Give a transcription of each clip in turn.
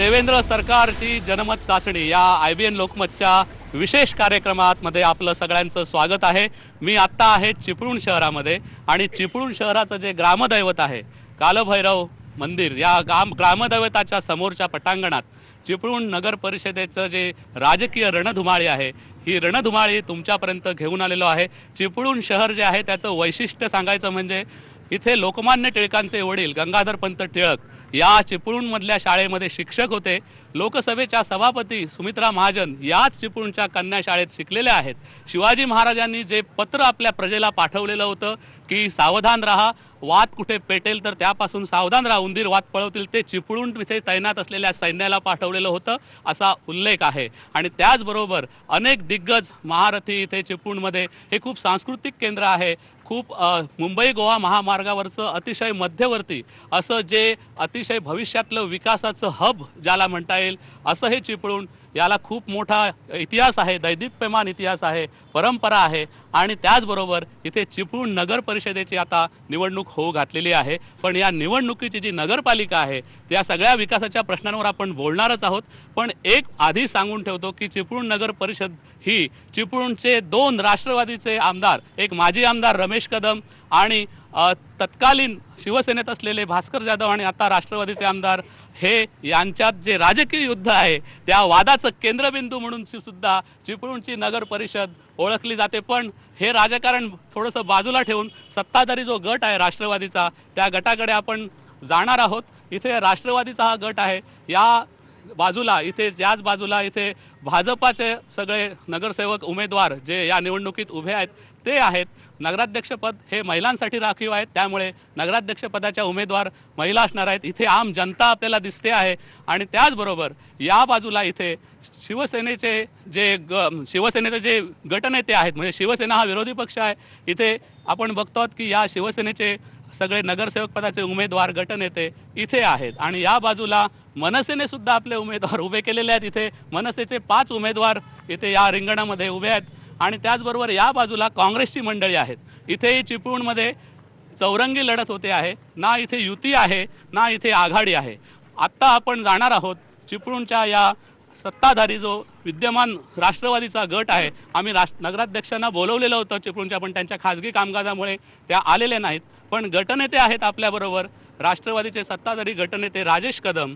देवेंद्र सरकारची जनमत चाचणी या आय बी एन लोकमतच्या विशेष कार्यक्रमात मध्ये आपलं सगळ्यांचं स्वागत आहे. मी आत्ता आहे चिपळूण शहरामध्ये आणि चिपळूण शहराचं जे ग्रामदैवत आहे कालभैरव मंदिर या ग्राम ग्रामदैवताच्या समोरच्या पटांगणात चिपळूण नगर परिषदेचं जे राजकीय रणधुमाळी आहे ही रणधुमाळी तुमच्यापर्यंत घेऊन आलेलो आहे. चिपळूण शहर जे आहे त्याचं वैशिष्ट्य सांगायचं म्हणजे इथे लोकमान्य टिळकांचे वडील गंगाधर पंत टिळक या चिपळूणमधल्या शाळेमध्ये शिक्षक होते. लोकसभेच्या सभापती सुमित्रा महाजन याच चिपळूणच्या कन्या शाळेत शिकलेल्या आहेत. शिवाजी महाराजांनी जे पत्र आपल्या प्रजेला पाठवलेलं होतं की सावधान राहा. वाद कुठे पेटेल तर त्यापासून सावधान राहा. उंदीर वाद पळवतील ते चिपळूण तिथे तैनात असलेल्या सैन्याला पाठवलेलं होतं असा उल्लेख आहे. आणि त्याचबरोबर अनेक दिग्गज महारथी इथे चिपळूणमध्ये. हे खूप सांस्कृतिक केंद्र आहे. खूप मुंबई गोवा महामार्गावरचं अतिशय मध्यवर्ती असं जे अतिशय भविष्यातलं विकासाचं हब ज्याला म्हणता येईल असं हे चिपळूण याला खूप मोठा इतिहास आहे दैदिप्यमान इतिहास आहे परंपरा आहे. आणि त्याचबरोबर इथे चिपळूण नगर परिषदेची आता निवडणूक होऊ घातलेली आहे. पण या निवडणुकीची जी नगरपालिका आहे त्या सगळ्या विकासाच्या प्रश्नांवर आपण बोलणारच आहोत. पण एक आधी सांगून ठेवतो की चिपळूण नगर परिषद ही चिपळूणचे दोन राष्ट्रवादीचे आमदार एक माजी आमदार रमेश कदम आणि तत्कालीन शिवसेनेत असलेले भास्कर जाधव आणि आता राष्ट्रवादीचे आमदार हे यांच्यात जे राजकीय युद्ध आहे त्या वादाचं केंद्रबिंदू म्हणून सुद्धा चिपळूणची नगर परिषद ओळखली जाते. पण हे राजकारण थोडंसं बाजूला ठेवून सत्ताधारी जो गट आहे राष्ट्रवादीचा त्या गटाकडे आपण जाणार आहोत. इथे राष्ट्रवादीचा हा गट आहे. या बाजूला इथे याच बाजूला इथे भाजपाचे सगळे नगरसेवक उमेदवार जे या निवडणुकीत उभे आहेत ते आहेत. नगराध्यक्षपद हे महिलांसाठी राखीव आहेत. त्यामुळे नगराध्यक्षपदाच्या उमेदवार महिला असणार आहेत. इथे आम जनता आपल्याला दिसते आहे. आणि त्याचबरोबर या बाजूला इथे शिवसेनेचे जे ग शिवसेनेचे जे गटनेते आहेत म्हणजे शिवसेना हा विरोधी पक्ष आहे. इथे आपण बघतो आहोत की या शिवसेनेचे सगळे नगरसेवक पदाचे उमेदवार गटनेते इथे आहेत. आणि या बाजूला मनसेने सुद्धा आपले उमेदवार उभे केलेले आहेत. इथे मनसेचे पाच उमेदवार इथे या रिंगणामध्ये उभे आहेत. आणि त्याचबरोबर या बाजूला काँग्रेसची मंडळी आहेत. इथेही चिपळूणमध्ये चौरंगी लढत होते आहे. ना इथे युती आहे ना इथे आघाडी आहे. आत्ता आपण जाणार आहोत चिपळूणच्या या सत्ताधारी जो विद्यमान राष्ट्रवादीचा गट आहे आम्ही राष्ट्र नगराध्यक्षांना बोलवलेलं होतं चिपळूणच्या पण त्यांच्या खाजगी कामकाजामुळे त्या आलेले नाहीत. पण गटनेते आहेत आपल्याबरोबर राष्ट्रवादीचे सत्ताधारी गटनेते राजेश कदम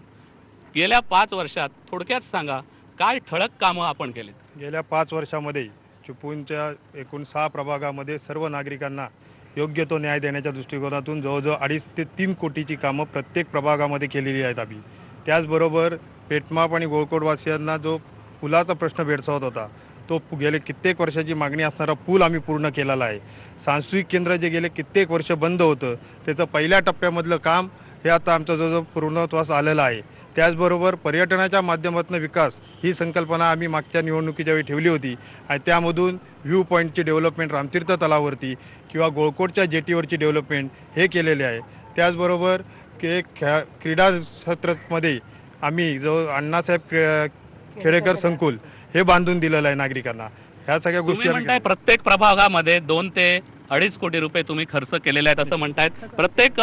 गेल्या पाच वर्षात थोडक्यात सांगा काय ठळक कामं आपण केलीत? गेल्या पाच वर्षामध्ये चिपळूणच्या एकूण सहा प्रभागामध्ये सर्व नागरिकांना योग्य तो न्याय देण्याच्या दृष्टिकोनातून जवळजवळ अडीच ते तीन कोटीची कामं प्रत्येक प्रभागामध्ये केलेली आहेत आम्ही. त्याचबरोबर पेटमाप आणि गोळकोटवासियांना जो पुलाचा प्रश्न भेडसावत होता तो गेले कित्येक वर्षाची मागणी असणारा पूल आम्ही पूर्ण केलेला आहे. सांस्कृतिक केंद्र जे गेले कित्येक वर्ष बंद होतं त्याचं पहिल्या टप्प्यामधलं काम हे आता आमचा जो जो पूर्णत्वास आलेलं आहे. त्याचबरोबर पर्यटनाच्या माध्यमातून विकास ही संकल्पना आम्ही मागच्या निवडणुकीच्या वेळी ठेवली होती. आणि त्यामधून व्ह्यू पॉईंटची डेव्हलपमेंट रामतीर्थ तलावरती किंवा गोळकोटच्या जेटीवरची डेव्हलपमेंट हे केलेले आहे. त्याचबरोबर के ख्या क्रीडा क्षेत्रामध्ये आम्ही जो अण्णासाहेब क्रे- खेडेकर संकुल हे बांधून दिलेलं आहे नागरिकांना. ह्या सगळ्या गोष्टी म्हणताय प्रत्येक प्रभागामध्ये दोन ते अडीच कोटी रुपये तुम्ही खर्च केलेले आहेत असं म्हणतायत. प्रत्येक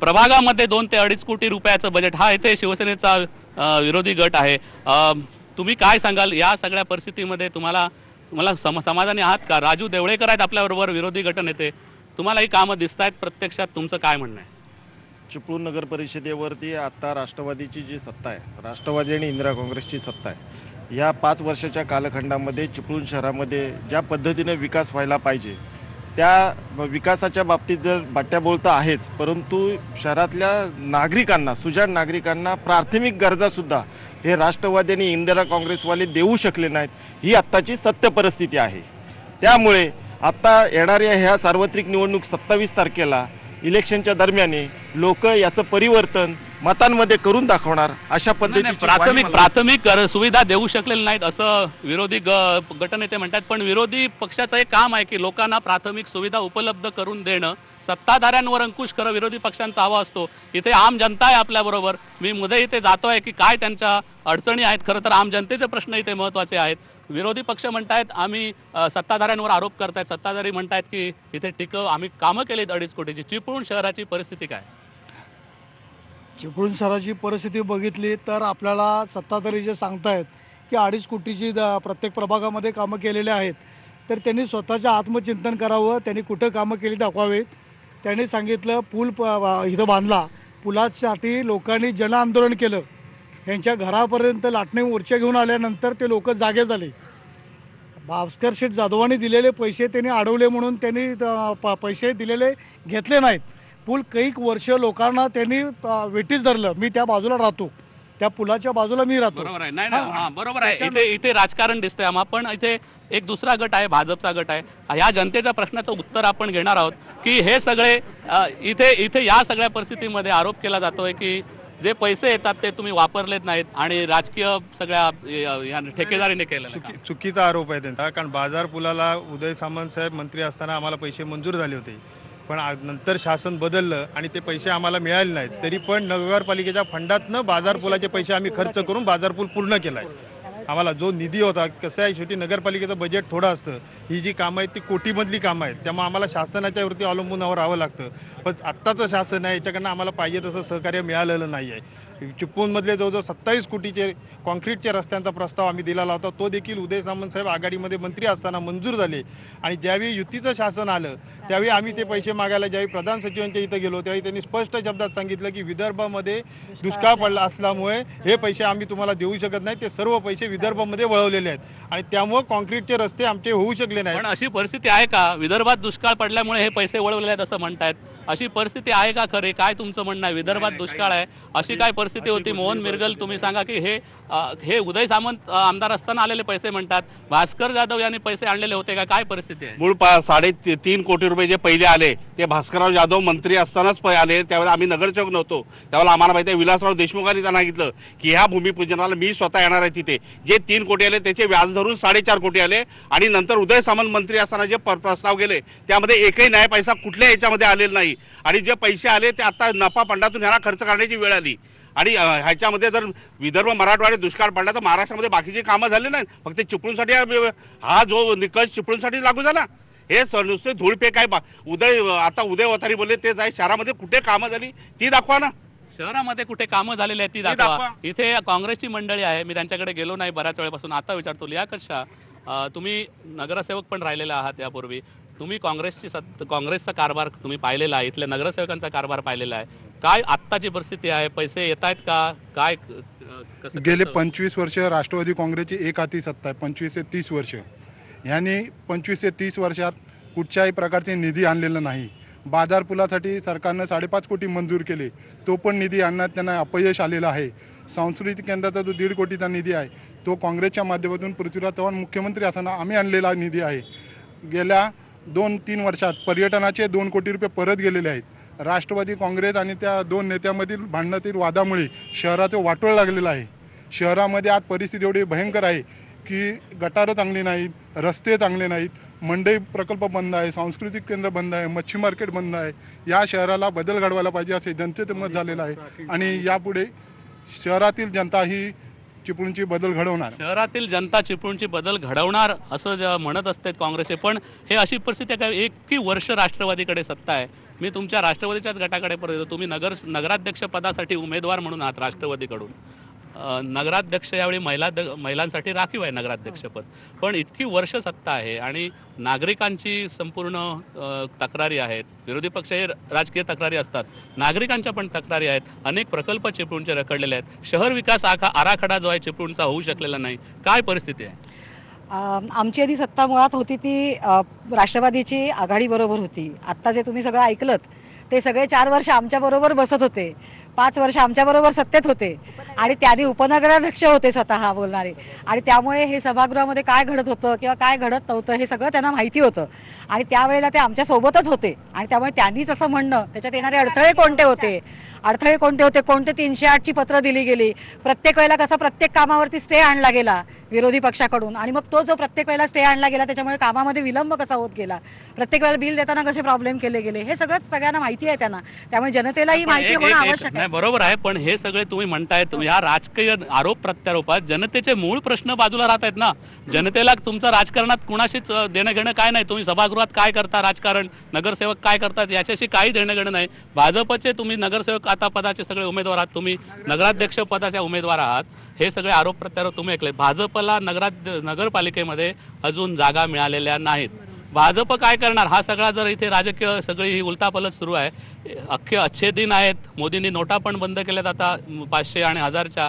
प्रभागामध्ये दोन ते अडीच कोटी रुपयाचं बजेट हा इथे शिवसेनेचा विरोधी गट आहे. तुम्ही काय सांगाल? या सगळ्या परिस्थितीमध्ये तुम्हाला तुम्हाला सम समाधानी आहात का? राजू देवळेकर आहेत आपल्याबरोबर विरोधी गटनेते. तुम्हाला ही कामं दिसत आहेत प्रत्यक्षात तुमचं काय म्हणणं आहे? चिपळूण नगर परिषदेवरती आता राष्ट्रवादीची जी सत्ता आहे राष्ट्रवादी आणि इंदिरा काँग्रेसची सत्ता आहे या पाच वर्षाच्या कालखंडामध्ये चिपळूण शहरामध्ये ज्या पद्धतीने विकास व्हायला पाहिजे त्या विकासाच्या बाबतीत जर बाट्या बोलता आहेच परंतु शहरातल्या नागरिकांना सुजाण नागरिकांना प्राथमिक गरजासुद्धा हे राष्ट्रवादी आणि इंदिरा काँग्रेसवाले देऊ शकले नाहीत ही आत्ताची सत्य परिस्थिती आहे. त्यामुळे आता येणाऱ्या ह्या सार्वत्रिक निवडणूक सत्तावीस तारखेला इलेक्शनच्या दरम्यान लोक याचं परिवर्तन मतांमध्ये करून दाखवणार अशा पद्धतीची प्राथमिक प्राथमिक सुविधा देऊ शकलेल्या नाहीत असं विरोधी ग- गटनेते म्हणतात. पण विरोधी पक्षाचं एक काम आहे की लोकांना प्राथमिक सुविधा उपलब्ध करून देणं. सत्ताधाऱ्यांवर अंकुश खरं विरोधी पक्षांचा हवा असतो. इथे आम जनता आहे आपल्याबरोबर मी मध्ये इथे जातोय की काय त्यांच्या अडचणी आहेत? खरं तर आम जनतेचे प्रश्न इथे महत्त्वाचे आहेत. विरोधी पक्ष म्हणतायत आम्ही सत्ताधाऱ्यांवर आरोप करतायत सत्ताधारी म्हणतायत की इथे टिकव आम्ही कामं केलीत अडीच कोटीची. चिपळूण शहराची परिस्थिती काय? चिपळूण शहराची परिस्थिती बघितली तर आपल्याला सत्ताधारी जे सांगतायत की अडीच कोटीची प्रत्येक प्रभागामध्ये कामं केलेली आहेत तर त्यांनी स्वतःचं आत्मचिंतन करावं त्यांनी कुठं कामं केली दाखवावीत. त्यांनी सांगितलं पूल प- इथं बांधला. पुलासाठी लोकांनी जनआंदोलन केलं. यांच्या घरापर्यंत लाटणे मोर्चे घेऊन आल्यानंतर ते लोक जागे झाले. भास्कर शेठ जाधवांनी दिलेले पैसे त्यांनी अडवले म्हणून त्यांनी पैसे दिलेले घेतले नाहीत. पूल कैक वर्ष लोकांना त्यांनी वेटीस धरलं. मी त्या बाजूला राहतो. त्या पुलाच्या बाजूला मी राहतो. बरोबर आहे. नाही नाही बरोबर आहे. इथे इथे राजकारण दिसतंय आम्हा पण इथे एक दुसरा गट आहे भाजपचा गट आहे. ह्या जनतेच्या प्रश्नाचं उत्तर आपण घेणार आहोत की हे सगळे इथे इथे या सगळ्या परिस्थितीमध्ये आरोप केला जातोय की जे पैसे येतात ते तुम्ही वापरलेत नाहीत आणि राजकीय सगळ्या ठेकेदारीने केलेलं आहे चुकी चुकीचा आरोप आहे त्यांचा. कारण बाजार पुलाला उदय सामंत साहेब मंत्री असताना आम्हाला पैसे मंजूर झाले होते. पण नंतर शासन बदललं आणि ते पैसे आम्हाला मिळाले नाहीत. तरी पण नगरपालिकेच्या फंडातनं बाजार पुलाचे पैसे आम्ही खर्च करून बाजार पूल पूर्ण केलाय. आम्हाला जो निधी होता कसं आहे शेवटी नगरपालिकेचं बजेट थोडं असतं. ही जी कामं आहेत ती कोटीमधली कामं आहेत. त्यामुळे आम्हाला शासनाच्या वरती अवलंबून राहावं लागतं. पण आत्ताचं शासन आहे याच्याकडनं आम्हाला पाहिजे तसं सहकार्य मिळालेलं नाही आहे. चिपळूणमधले जवळजवळ सत्तावीस कोटीचे कॉन्क्रीटच्या रस्त्यांचा प्रस्ताव आम्ही दिलेला होता तो देखील उदय सामंत साहेब आघाडीमध्ये मंत्री असताना मंजूर झाले. आणि ज्यावेळी युतीचं शासन आलं त्यावेळी आम्ही ते पैसे मागायला ज्यावेळी प्रधान सचिवांच्या इथं गेलो त्यावेळी त्यांनी स्पष्ट शब्दात सांगितलं की विदर्भामध्ये दुष्काळ पडला असल्यामुळे हे पैसे आम्ही तुम्हाला देऊ शकत नाही ते सर्व पैसे विदर्भामध्ये वळवलेले आहेत. आणि त्यामुळे कॉन्क्रीटचे रस्ते आमचे होऊ शकले नाही पण अशी परिस्थिती आहे का? विदर्भात दुष्काळ पडल्यामुळे हे पैसे वळवले आहेत असं म्हणतायत. अशी परिस्थिती आहे का खरे? काय तुमचं म्हणणं आहे? विदर्भात दुष्काळ आहे. अशी काय परिस्थिती होती? मोहन मिरगल तुम्ही सांगा की हे हे उदय सामंत आमदार असताना आलेले पैसे म्हणतात. भास्कर जाधव यांनी पैसे आणलेले होते का? काय परिस्थिती आहे? मूळ पा साडे तीन कोटी रुपये जे पहिले आले ते भास्करराव जाधव मंत्री असतानाच प- आले त्यावेळेला आम्ही नगरसेवक नव्हतो. त्यावेळेला आम्हाला माहिती आहे विलासराव देशमुखांनी त्यांना सांगितलं की ह्या भूमिपूजनाला मी स्वतः येणार आहे तिथे. जे तीन कोटी आले त्याचे व्याज धरून साडेचार कोटी आले आणि नंतर उदय सामंत मंत्री असताना जे प्रस्ताव गेले त्यामध्ये एकही न्याय पैसा कुठल्या याच्यामध्ये आलेला नाही. आणि जे पैसे आले ते आता नफा फंडातून ह्याला खर्च करण्याची वेळ आली. आणि ह्याच्यामध्ये जर विदर्भ मराठवाडे दुष्काळ पडला तर महाराष्ट्रामध्ये बाकीची कामं झाली नाहीत फक्त चिपळूणसाठी हा- हा जो निकष चिपळूणसाठी लागू झाला. हे नुसते धूळपेक आहे बा- उदय आता उदय वतारी बोलले तेच आहे शहरामध्ये कुठे कामं झाली? ती दाखवा ना. शहरामध्ये कुठे कामं झालेली आहेत ती दाखवा. इथे काँग्रेसची मंडळी आहे मी त्यांच्याकडे गेलो नाही बऱ्याच वेळेपासून आता विचारतो शाह अ, तुम्ही नगरसेवक पण राहिलेला आहात यापूर्वी. तुम्ही काँग्रेसची सत काँग्रेसचा कारभार तुम्ही पाहिलेला आहे इथल्या नगरसेवकांचा कारभार पाहिलेला आहे. काय आत्ताची परिस्थिती आहे? पैसे येत आहेत का? काय गेले? पंचवीस वर्ष राष्ट्रवादी काँग्रेसची एक हाती सत्ता आहे पंचवीस ते तीस वर्ष. ह्यांनी पंचवीस ते तीस वर्षात कुठच्याही प्रकारचे निधी आणलेला नाही. बाजार पुलासाठी सरकारनं साडेपाच कोटी मंजूर केले. तो पण निधी आणण्यात त्यांना अपयश आलेलं आहे. सांस्कृतिक केंद्राचा जो दीड कोटीचा निधी आहे तो काँग्रेसच्या माध्यमातून पृथ्वीराज चव्हाण मुख्यमंत्री असताना आम्ही आणलेला निधी आहे. गेल्या दोन तीन वर्षात पर्यटनाचे दोन कोटी रुपये परत गेलेले आहेत. राष्ट्रवादी काँग्रेस आणि त्या दोन नेत्यामधील भांडणातील वादामुळे शहराचं वाटोळ लागलेलं आहे. शहरामध्ये आज परिस्थिती एवढी भयंकर आहे की गटारं चांगली नाहीत रस्ते चांगले नाहीत मंडई प्रकल्प बंद आहे सांस्कृतिक केंद्र बंद आहे मच्छी मार्केट बंद आहे. या शहराला बदल घडवायला पाहिजे असे जनतेचं मत झालेलं आहे. आणि यापुढे शहरातील जनता ही चिपळूणची बदल घडवणार. शहरातील जनता चिपळूणची बदल घडवणार असं म्हणत असते काँग्रेसचे पण हे अशी परिस्थिती आहे का? एक की वर्ष राष्ट्रवादीकडे सत्ता आहे. मी तुमच्या राष्ट्रवादीच्याच गटाकडे परत येतो. तुम्ही नगर नगराध्यक्ष पदासाठी उमेदवार म्हणून आहात राष्ट्रवादीकडून. नगराध्यक्ष यावेळी महिला महिलांसाठी राखीव आहे नगराध्यक्षपद पण इतकी वर्ष सत्ता आहे आणि नागरिकांची संपूर्ण तक्रारी आहेत. विरोधी पक्ष हे राजकीय तक्रारी असतात. नागरिकांच्या पण तक्रारी आहेत. अनेक प्रकल्प चिपळूणचे रखडलेले आहेत. शहर विकास आखा आराखडा जो आहे चिपळूणचा होऊ शकलेला नाही. काय परिस्थिती आहे? आमची आधी सत्ता मुळात होती ती राष्ट्रवादीची आघाडी बरोबर होती. आत्ता जे तुम्ही सगळं ऐकलत ते सगळे चार वर्ष आमच्या बरोबर बसत होते. पाच वर्ष आमच्या बरोबर सत्तेत होते. आणि त्यांनी उपनगराध्यक्ष होते स्वतः बोलणारे. आणि त्यामुळे हे सभागृहामध्ये काय घडत होतं किंवा काय घडत नव्हतं हे सगळं त्यांना माहिती होतं. आणि त्यावेळेला ते आमच्या सोबतच होते. आणि त्यामुळे त्यांनीच असं म्हणणं त्याच्यात येणारे अडथळे कोणते होते? अडथळे कोणते होते? कोणते तीनशे आठची पत्र दिली गेली? प्रत्येक वेळेला कसा प्रत्येक कामावरती स्टे आणला गेला विरोधी पक्षाकडून? आणि मग तो जो प्रत्येक वेळेला स्टे आणला गेला त्याच्यामुळे कामामध्ये विलंब कसा होत गेला? प्रत्येक वेळेला बिल देताना कसे प्रॉब्लेम केले गेले? हे सगळं सगळ्यांना माहिती आहे त्यांना. त्यामुळे जनतेलाही माहिती होणं आवश्यक आहे. नाही बरोबर आहे पण हे सगळे तुम्ही म्हणताय तुम्ही ह्या राजकीय आरोप प्रत्यारोपात जनतेचे मूळ प्रश्न बाजूला राहत आहेत ना. जनतेला तुमचं राजकारणात कुणाशीच देणं घेणं काय नाही. तुम्ही सभागृहात काय करता राजकारण? नगरसेवक काय करतात? याच्याशी काही देणं घेणं नाही. भाजपचे तुम्ही नगरसेवक आता पदाचे सगळे उमेदवार आहात. तुम्ही नगराध्यक्ष पदाच्या उमेदवार आहात. हे सगळे आरोप प्रत्यारोप तुम्ही ऐकले. भाजपला नगरात नगरपालिकेमध्ये अजून जागा मिळालेल्या नाहीत. भाजप काय करणार? हा सगळा जर इथे राजकीय सगळी ही उलटापलट सुरू आहे. अख्खे अच्छे दिन आहेत. मोदींनी नोटा पण बंद केल्यात आता पाचशे आणि हजारच्या.